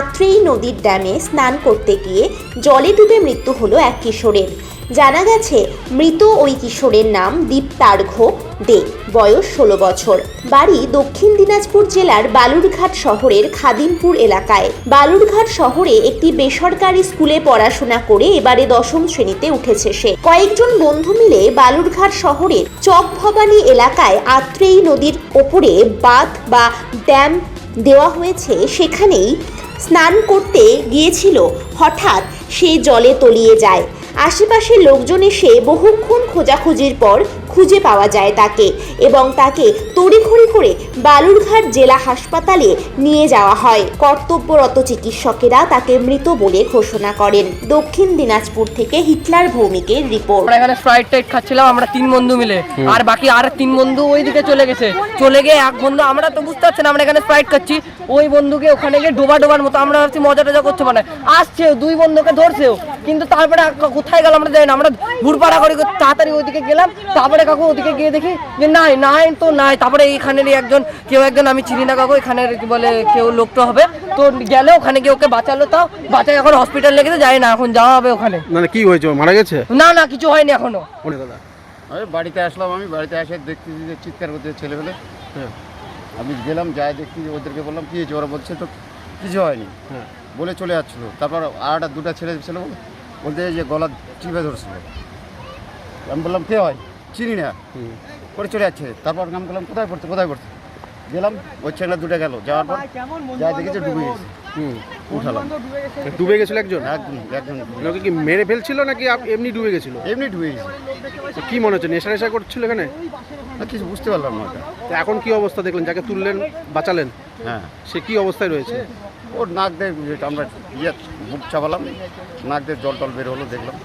আত্রেই নদীর ড্যামে স্নান করতে গিয়ে জলে ডুবে মৃত্যু হলো এক কিশোরের। জানা গেছে, মৃত ওই কিশোরের নাম দীপ্তার্ঘ দে, বয়স ষোলো বছর। বাড়ি দক্ষিণ দিনাজপুর জেলার বালুরঘাট শহরের খাদিমপুর এলাকায়। বালুরঘাট শহরে একটি বেসরকারি স্কুলে পড়াশোনা করে এবারে দশম শ্রেণীতে উঠেছে সে। কয়েকজন বন্ধু মিলে বালুরঘাট শহরের চক ভবানী এলাকায় আত্রেই নদীর ওপরে বাঁধ বা ড্যাম দেওয়া হয়েছে সেখানেই স্নান করতে গিয়েছিল। হঠাৎ সে জলে তলিয়ে যায়। আশেপাশের লোকজন এসে বহুক্ষণ খোঁজাখুঁজির পর খুঁজে পাওয়া যায় তাকে এবং তাকে তড়িঘড়ি করে বালুরঘাট জেলা হাসপাতালে নিয়ে যাওয়া হয়। কর্তব্যরত চিকিৎসকেরা তাকে মৃত বলে ঘোষণা করেন। দক্ষিণ দিনাজপুর থেকে হিটলার ভৌমিকের রিপোর্ট। আমরা এখানে স্প্রাইট টাইট খাচ্ছিলাম আমরা তিন বন্ধু মিলে। আর বাকি আর তিন বন্ধু ওই দিকে চলে গেছে। চলে গিয়ে এক বন্ধু আমরা তো বুঝতে পারছি না আমরা এখানে স্প্রাইট খাচ্ছি। ওই বন্ধুকে ওখানে গিয়ে ডোবা ডোবার মতো আমরা ভাবছি মজা টজা করছে মানে। আসছে দুই বন্ধুকে ধরছেও। কিন্তু তারপরে কোথায় গেল আমরা যাই না। আমরা ঘুরপাড়া করে তাড়াতাড়ি ওইদিকে গেলাম। তারপরে কাকু ওদিকে গিয়ে দেখি যে নাই নাই তো নাই। তারপরে এইখানেরই একজন কেউ একজন আমি চিনি না কাকু এখানের কি বলে কেউ লোকটা হবে। তো গেলে ওখানে গিয়ে ওকে বাঁচালো তাও বাঁচাই এখন হসপিটাল লেগেছে যাই না এখন যাওয়া হবে ওখানে। মানে কি হয়েছে? মারা গেছে? না না কিছু হয়নি এখনও। দাদা। আমি বাড়িতে আসলাম আমি বাড়িতে এসে দেখতেছি যে চিৎকার করতে ছেলেবেলে হ্যাঁ। আমি গেলাম যাই দেখছি যে ওদেরকে বললাম কি হয়েছে? ওরা বলছে তো কিছু হয়নি। হ্যাঁ। বলে চলে যাচ্ছিল। তারপর আর একটা দুটা ছেলে ছিল বলতে যে গলা চিপে ধরছিল। আমি বললাম কে হয়? চিনি না। করে চলে যাচ্ছে। তারপর আমি বললাম কোথায় পড়ছে কোথায় পড়ছে গেলাম ওই ছেলেটা দুটো গেল। যাওয়ার পর যা দেখেছে ডুবে গেছে। হুম উঠালাম। ডুবে গেছিল একজন? একদম মানে ওকে কি মেরে ফেলছিল নাকি আপ- এমনি ডুবে গেছিল? এমনি ডুবে গেছে। তো কি মনে হচ্ছে নেশা নেশা করছিল এখানে? কিছু বুঝতে পারলাম না ওটা। তো এখন কি অবস্থা দেখলেন? যাকে তুললেন বাঁচালেন? হ্যাঁ। সে কি অবস্থায় রয়েছে? ওর নাক দিয়ে যেটা আমরা ইয়ে বুক চাপালাম নাক দিয়ে জল টল বের হলো দেখলাম।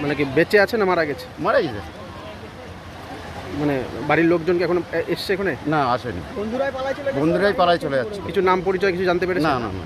মানে কি বেঁচে আছে না মারা গেছে? মারা গেছে। মানে বাড়ির লোকজন কি এখন এসছে এখানে? না আসেনি। বন্ধুরাই পালায় চলে যাচ্ছে। কিছু নাম পরিচয় কিছু জানতে পেরেছে না না না।